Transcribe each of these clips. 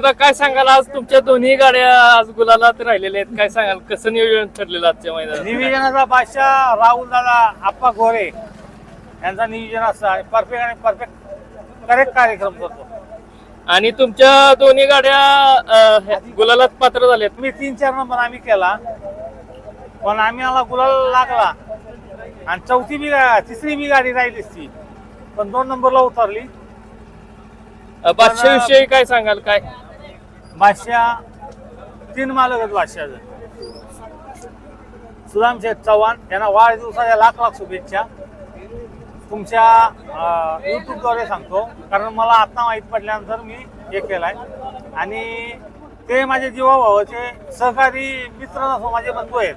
आता काय सांगाल? आज तुमच्या दोन्ही गाड्या आज गुलालात राहिलेल्या आहेत. काय सांगाल? कसं नियोजन ठरलेलं आजच्या मैदानात? नियोजनाचा बादशाह राहुल दादा आप्पा गोरे यांचा नियोजन असं परफेक्ट आणि परफेक्ट करेक्ट कार्यक्रम करतो. आणि तुमच्या दोन्ही गाड्या अं, हे- गुलालात पात्र झाल्यात मी तीन चार नंबर आम्ही केला. पण आम्ही आला गुलाल लागला. आणि चौथी बी गा- तिसरी बी गाडी राहिलीच ती. पण दोन नंबरला उतरली. बादशा विषयी काय सांगाल? काय? बादशाह तीन मालक आहेत बादशाहचं सुदाम शेठ चव्हाण यांना वाढदिवसाच्या लाख लाख शुभेच्छा. तुमच्या युट्यूबद्वारे सांगतो कारण मला आता माहीत पडल्यानंतर मी हे केलाय. आणि ते माझे जीवाभावाचे सहकारी मित्र नसो माझे बंधू आहेत.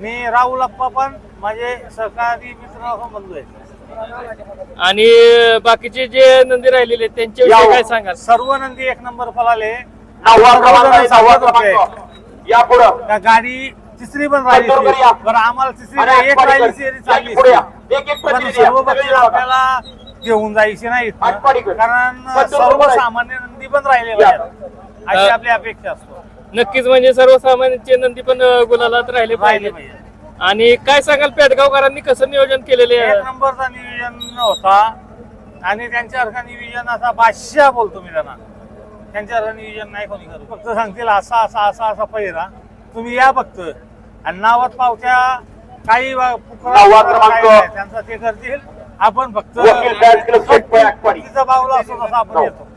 मी राहुल अप्पा पण माझे सहकारी मित्र नसो बंधू आहेत. आणि बाकीचे जे नंदी राहिलेले त्यांच्याविषयी काय सांगाल? सर्व नंदी एक नंबर पळाले नववा क्रमांक आहे, नववा सांगत होते. क्रमांक या पुढं का गाडी तिसरी पण राहिली. बरं आम्हाला तिसरी एक राहिली चालली पण. सर्व बक्षीस. आपल्याला घेऊन जायची नाही. कारण. सर्वसामान्य नंदी पण राहिले या. पाहिजेत अशी आपली अपेक्षा असतो नक्कीच म्हणजे सर्वसामान्यांचे नंदी पण गुलालात राहिले पाहिजे आणि काय सांगाल पेडगावकरांनी कसं नियोजन केलेले आहे एक नंबरचा नियोजन होता आणि त्यांच्यासारखा नियोजन असा बादशाह बोलतो मी त्यांना त्यांच्यासारखं नियोजन नाही कोणी करू. फक्त सांगतील असा असा असा असा पहिरा. तुम्ही या फक्त. आणि नावात पावत्या काही वा- पुकारा- नववा क्रमांक. काही नाही. त्यांचं ते करतील. आपण फक्त वकील बॅच क्लब सेट पॉय आटपाडी. तिचा बावला असतो तसा आपण. येतो.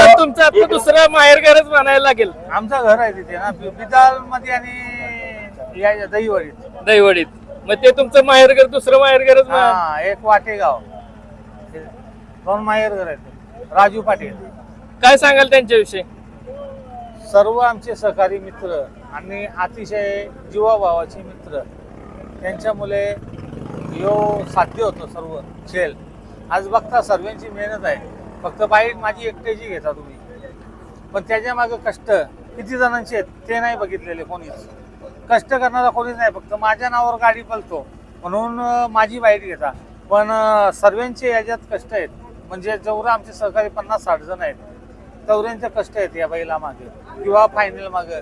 आणि तुमचं आता दुसरं माहेरघरच म्हणायला लागेल. आमचं घर आहे तिथे ना बिदाल मध्ये आणि या दहीवडीत. दैवडीत मग ते तुमचं माहेरघर दुसरं माहेरघरच म्हण- हा एक वाटेगाव. दोन माहेर घर आहेत. राजू पाटील. काय सांगाल त्यांच्याविषयी? सर्व आमचे सहकारी मित्र आणि अतिशय जीवाभावाचे मित्र त्यांच्यामुळे यो साध्य होतो सर्व खेळ. आज बघता सर्वांची मेहनत आहे. फक्त बाईट माझी एकट्याची घेता तुम्ही. पण त्याच्या मागं कष्ट किती जणांचे आहेत ते नाही बघितलेले कोणीच. कष्ट करणारा कोणीच नाही फक्त माझ्या नावावर गाडी पलतो. म्हणून माझी बाईट घेता. पण सर्वांचे याच्यात कष्ट आहेत. म्हणजे जेवढं आमचे सहकारी पन्नास साठ जण आहेत चौऱ्यांचे कष्ट आहेत या बैला मागे. किंवा फायनल मागे.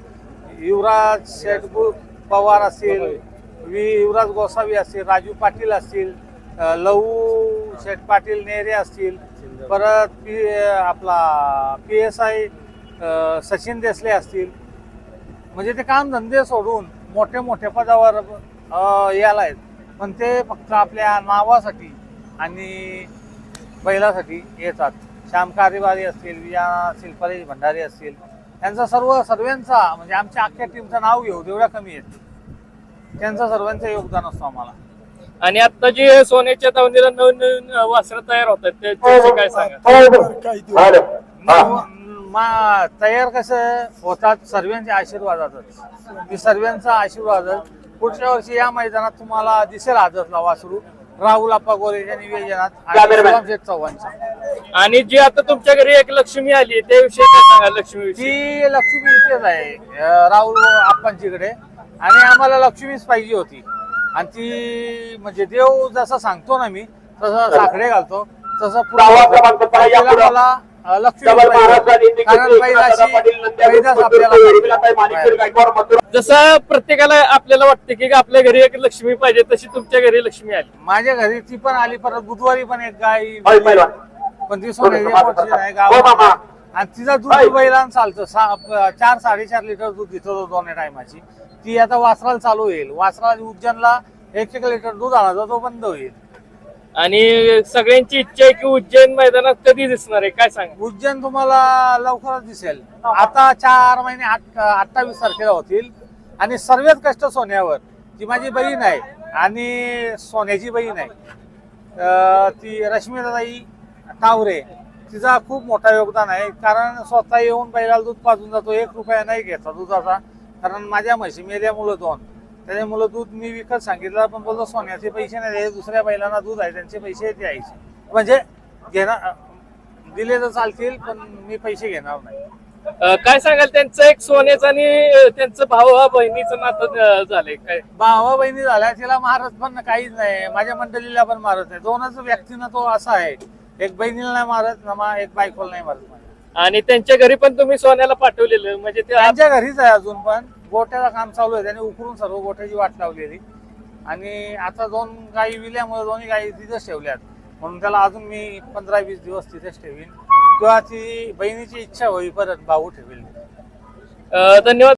युवराज शेटबू पवार असतील वि- युवराज गोसावी असतील राजू पाटील असतील लहू शेठ पाटील नेरे असतील परत पी आपला P S I Sachin Desle असतील. म्हणजे ते काम धंदे सोडून मोठे मोठे पदावर यायला आहेत. पण ते फक्त आपल्या नावासाठी आणि बैलासाठी येतात. श्याम कारेवारी असतील असतील परेश भंडारी असतील त्यांचा सर्व सर्वांचा म्हणजे आमच्या अख्ख्या टीमचं नाव घेऊ तेवढ्या कमी आहेत. त्यांचं सर्वांचं योगदान असतो आम्हाला. आणि आता जे सोन्याच्या दावणीला नवीन नवीन वासरं तयार होत आहेत त्याच्याविषयी काय सांगा? झालं. हा. म- मा तयार कसं होतात सर्वांच्या आशीर्वादातच मी सर्वांचा आशीर्वादच पुढच्या वर्षी या मैदानात तुम्हाला दिसेल आजच वासरू राहुल अप्पा गोरेच्या निवेदनात शेठ चव्हाणच्या आणि जी आता तुमच्या घरी एक लक्ष्मी आली त्याविषयी काय सांगा लक्ष्मीविषयी ती लक्ष्मी इथेच आहे. अं, राहुल आप्पांचीकडे. आणि आम्हाला लक्ष्मीच पाहिजे होती. आणि ती म्हणजे देव जसं सांगतो ना मी तसं साखरे घालतो. तसं पुढं सहावा होतं. क्रमांक पहा या तिला पुढं. मला जसं प्रत्येकाला आपल्याला वाटतं की आपल्या घरी एक लक्ष्मी पाहिजे तशी तुमच्या घरी लक्ष्मी आली. माझ्या घरी ती पण आली परत बुधवारी पण एक गाय. पण ती सोन्याच्या हो, आणि तिचं दूध. बैलान चालतं. चार साडेचार लिटर दूध देतो दोन्ही टायमाची. ती आता वासराला चालू होईल. वासराला उज्जैनला एक एक लिटर दूध आणायचा तो बंद होईल. आणि सगळ्यांची इच्छा आहे की उज्जैन मैदानात कधी दिसणार आहे? काय सांग? उज्जैन तुम्हाला लवकरच दिसेल. आता चार महिने आठ अठ्ठावीस तारखेला होतील. आणि सर्वात कष्ट सोन्यावर ती माझी बहीण आहे आणि सोन्याची बहीण आहे. ती रश्मीदाई टावरे तिचा खूप मोठा योगदान आहे. कारण स्वतः येऊन बैलाला दूध पाजून जातो. एक रुपया नाही घेता दुधाचा. कारण माझ्या म्हशी मेल्यामुळं दोन. त्याच्यामुळं दूध मी विकत सांगितलं पण बोलतो सोन्याचे पैसे नाही द्यायचे, दुसऱ्या बैलांना दूध आहे त्यांचे पैसे द्यायचे म्हणजे घेणार दिले तर चालतील पण मी पैसे घेणार नाही. अं, काय सांगाल त्यांचं एक सोन्याचं आणि अं, त्यांचं भाऊ बहिणीचं नातं अं, झालंय काय? भावा बहिणी झाल्या तिला मारत पण काहीच नाही. माझ्या मंडळीला पण मारत नाही. दोनच व्यक्तीनं तो असा आहे. एक बहिणीला नाही मारत ना मा- एक बायकोला नाही मारत. आणि त्यांच्या घरी पण तुम्ही सोन्याला पाठवलेलं म्हणजे ते त्यांच्या घरीच आहे अजून पण. गोट्याला काम चालू आहे. त्याने उकरून सर्व गोट्याची वाट लावलेली. आणि आता दोन गायी विल्यामुळे दोन्ही गायी तिथेच ठेवल्यात. म्हणून त्याला अजून मी पंधरा वीस दिवस तिथेच ठेवीन. किंवा ती बहिणीची इच्छा होई परत भाऊ ठेवेल. धन्यवाद.